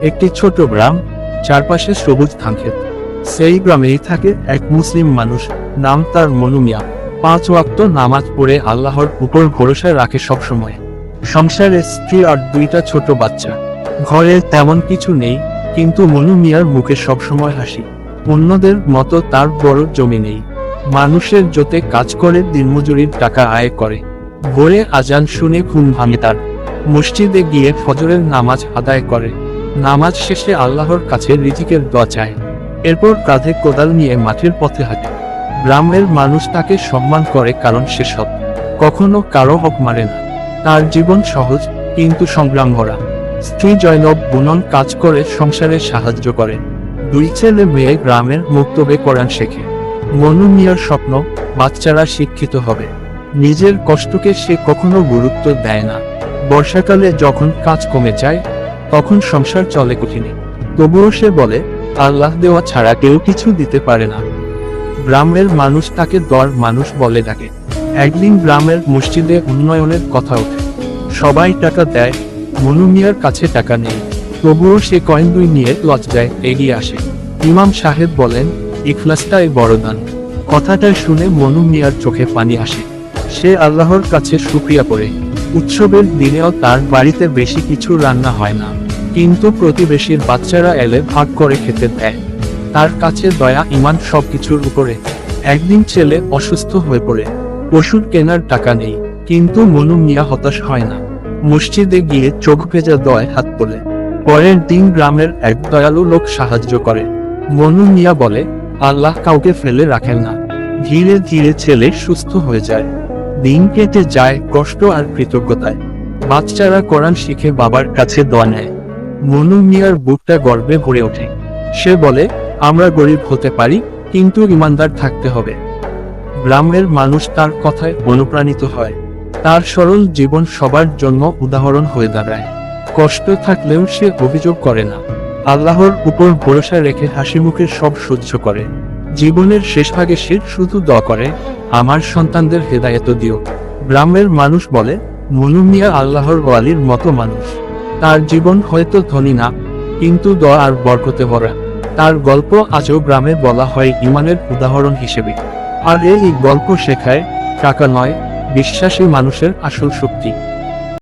একটি ছোট গ্রাম, চারপাশে সবুজ ধানক্ষেত। সেই গ্রামেই থাকে এক মুসলিম মানুষ, নাম তার মনু মিয়া পাঁচ ওয়াক্ত নামাজ পড়ে আল্লাহর উপর ভরসা রাখে সবসময়। সংসারে স্ত্রী আর দুইটা ছোট বাচ্চা। ঘরে তেমন কিছু নেই, কিন্তু মনু মিয়ার মুখে সবসময় হাসি। অন্যদের মতো তার বড় জমি নেই। মানুষের জোতে কাজ করে দিনমজুরির টাকা আয় করে। ভোরে আজান শুনে ঘুম ভাঙে তার। মসজিদে গিয়ে ফজরের নামাজ আদায় করে। নামাজ শেষে আল্লাহর কাছে রিজিকের দোয়া চায়। এরপর কাঁধে কোদাল নিয়ে মাঠের পথে হাঁটে। গ্রামের মানুষ তাকে সম্মান করে কারণ সে সৎ। কখনো কারও হক মারে না। তার জীবন সহজ, কিন্তু সংগ্রাম ভরা। স্ত্রী জয়নব বুনন কাজ করে, সংসারে সাহায্য করে। দুই ছেলে মেয়ে গ্রামের মুক্তবে কোরআন শেখে। মনু মিয়ার স্বপ্ন, বাচ্চারা শিক্ষিত হবে। নিজের কষ্টকে সে কখনো গুরুত্ব দেয় না। বর্ষাকালে যখন কাজ কমে যায় তখন সংসার চলে কঠিনে। তবুও সে বলে, আল্লাহ দেওয়া ছাড়া কেউ কিছু দিতে পারে না। গ্রামের মানুষ তাকে দর মানুষ বলে ডাকে। একদিন গ্রামের মসজিদে উন্নয়নের কথা ওঠে। সবাই টাকা দেয়, মনু মিয়ার কাছে টাকা নেই তবুও সে কয়েন দুই নিয়ে লজ্জায় এগিয়ে আসে। ইমাম সাহেব বলেন, ইখলাসটাই বড় দান। কথাটা শুনে মনু মিয়ার চোখে পানি আসে। সে আল্লাহর কাছে শুক্রিয়া করে। উৎসবের দিনেও তার বাড়িতে বেশি কিছু রান্না হয় না। কিন্তু প্রতিবেশীর বাচ্চারা এলে ভাগ করে খেতে দেয়। তার কাছে দয়া, ইমান সবকিছুর উপরে। একদিন ছেলে অসুস্থ হয়ে পড়ে। ওষুধ কেনার টাকা নেই। কিন্তু মনু মিয়া হতাশ হয় না। মসজিদে গিয়ে চোখ ভেজা দয় হাত তোলে। পরের দিন গ্রামের এক দয়ালু লোক সাহায্য করে। মনু মিয়া বলে, আল্লাহ কাউকে ফেলে রাখেন না। ধীরে ধীরে ছেলে সুস্থ হয়ে যায়। দিন কেটে যায় কষ্ট আর কৃতজ্ঞতায়। বাচ্চারা কোরআন শিখে বাবার কাছে দোয়া নেয়। মনু মিয়ার বুকটা গর্বে ভরে ওঠে। সে বলে, আমরা গরিব হতে পারি, কিন্তু ইমানদার থাকতে হবে। গ্রামের মানুষ তার কথায় অনুপ্রাণিত হয়। তার সরল জীবন সবার জন্য উদাহরণ হয়ে দাঁড়ায়। কষ্ট থাকলেও সে অভিযোগ করে না। আল্লাহর উপর ভরসা রেখে হাসি মুখে সব সহ্য করে। জীবনের শেষ ভাগে সে শুধু দ করে আমার সন্তানদের হেদায়ত দিও। গ্রামের মানুষ বলে মুলুমিয়া মিয়া আল্লাহর ওয়ালির মতো মানুষ। তার জীবন হয়তো ধনী না, কিন্তু দ আর বরকতে ভরা। তার গল্প আজও গ্রামে বলা হয় ইমানের উদাহরণ হিসেবে। আর এই গল্প শেখায়, টাকা নয়, বিশ্বাসী মানুষের আসল শক্তি।